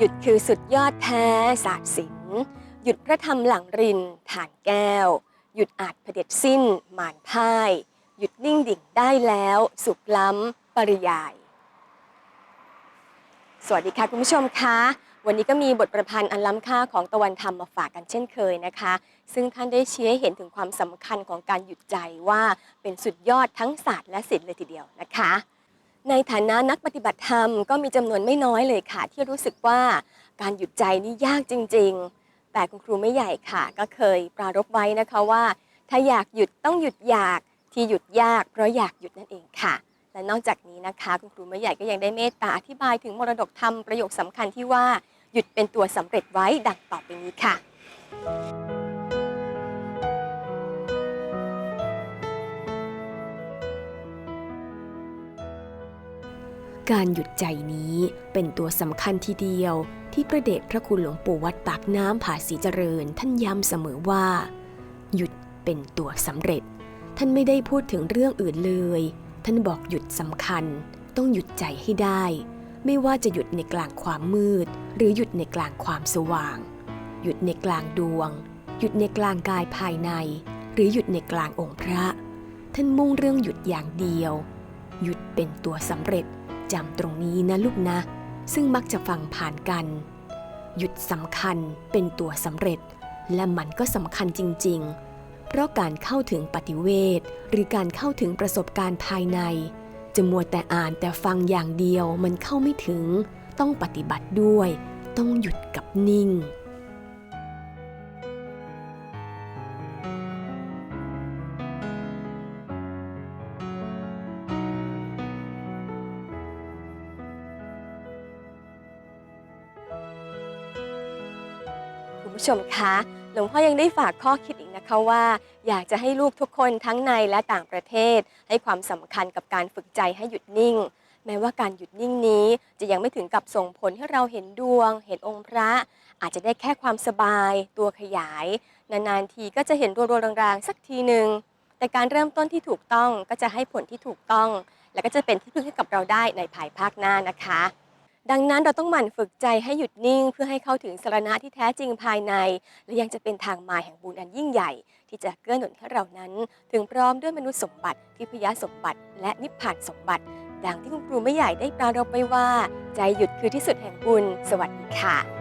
หยุดคือสุดยอดแท้ศาสตร์ศิลป์หยุดพระธรรมหลังรินฐานแก้ว หยุดอาจเผด็จสิ้นหมานพ่าย หยุดนิ่งดิ่งได้แล้ว สุขล้ำปริยาย สวัสดีค่ะคุณผู้ชมคะวันนี้ก็มีบทประพันธ์อันล้ำค่าของตะวันธรรมมาฝากกันเช่นเคยนะคะ ซึ่งท่านได้ชี้ให้เห็นถึงความสำคัญของการหยุดใจว่าเป็นสุดยอดทั้งศาสตร์และศิลป์เลยทีเดียวนะคะ ในฐานะนักปฏิบัติธรรมก็มีจำนวนไม่น้อยเลยค่ะ ที่รู้สึกว่าการหยุดใจนี่ยากจริง ๆ แต่คุณครูไม่ใหญ่ค่ะ ก็เคยปรารภไว้นะคะว่า ถ้าอยากหยุดต้องหยุดอยากที่หยุดยาก เพราะอยากหยุดนั่นเองค่ะ และนอกจากนี้นะคะ คุณครูไม่ใหญ่ก็ยังได้เมตตาอธิบายถึงมรดกธรรมประโยคสำคัญที่ว่าหยุดเป็นตัวสำเร็จไว้ดังต่อไปนี้ค่ะ การหยุดใจนี้เป็นตัวสำคัญทีเดียว ที่พระเดชพระคุณหลวงปู่วัดปากน้ำผาศรีเจริญ ท่านย้ำเสมอว่า หยุดเป็นตัวสำเร็จ ท่านไม่ได้พูดถึงเรื่องอื่นเลย ท่านบอกหยุดสำคัญ ต้องหยุดใจให้ได้ ไม่ว่าจะหยุดในกลางความมืด หรือหยุดในกลางความสว่าง หยุดในกลางดวง หยุดในกลางกายภายใน หรือหยุดในกลางองค์พระ ท่านมุ่งเรื่องหยุดอย่างเดียว หยุดเป็นตัวสำเร็จ จำตรงนี้นะลูกนะ ซึ่งมักจะฟังผ่านกัน หยุดสำคัญเป็นตัวสำเร็จ และมันก็สำคัญจริง ๆ เพราะการเข้าถึงปฏิเวทหรือการเข้าถึงประสบการณ์ภายใน จะมัวแต่อ่านแต่ฟังอย่างเดียวมันเข้าไม่ถึง ต้องปฏิบัติด้วย ต้องหยุดกับนิ่ง ผู้ชมคะหลวงพ่อยังได้ฝากข้อคิดอีกนะคะว่า อยากจะให้ลูกทุกคนทั้งในและต่างประเทศ ให้ความสำคัญกับการฝึกใจให้หยุดนิ่ง แม้ว่าการหยุดนิ่งนี้จะยังไม่ถึงกับส่งผลให้เราเห็นดวง เห็นองค์พระ อาจจะได้แค่ความสบาย ตัวขยาย นานๆทีก็จะเห็นรัวๆรางๆ สักทีหนึ่งแต่การเริ่มต้นที่ถูกต้องก็จะให้ผลที่ถูกต้อง และก็จะเป็นที่พึ่งให้กับเราได้ในภายภาคหน้านะคะ ดังนั้นเราต้องหมั่นฝึกใจให้หยุดนิ่ง เพื่อให้เข้าถึงสารณะที่แท้จริงภายใน และยังจะเป็นทางมาแห่งบุญอันยิ่งใหญ่ ที่จะเกื้อหนุนให้เรานั้น ถึงพร้อมด้วยมนุษย์สมบัติทิพยสมบัติ และนิพพานสมบัติ ดังที่คุณครูไม่ใหญ่ได้ปราราไว้ว่า ใจหยุดคือที่สุดแห่งบุญสวัสดีค่ะ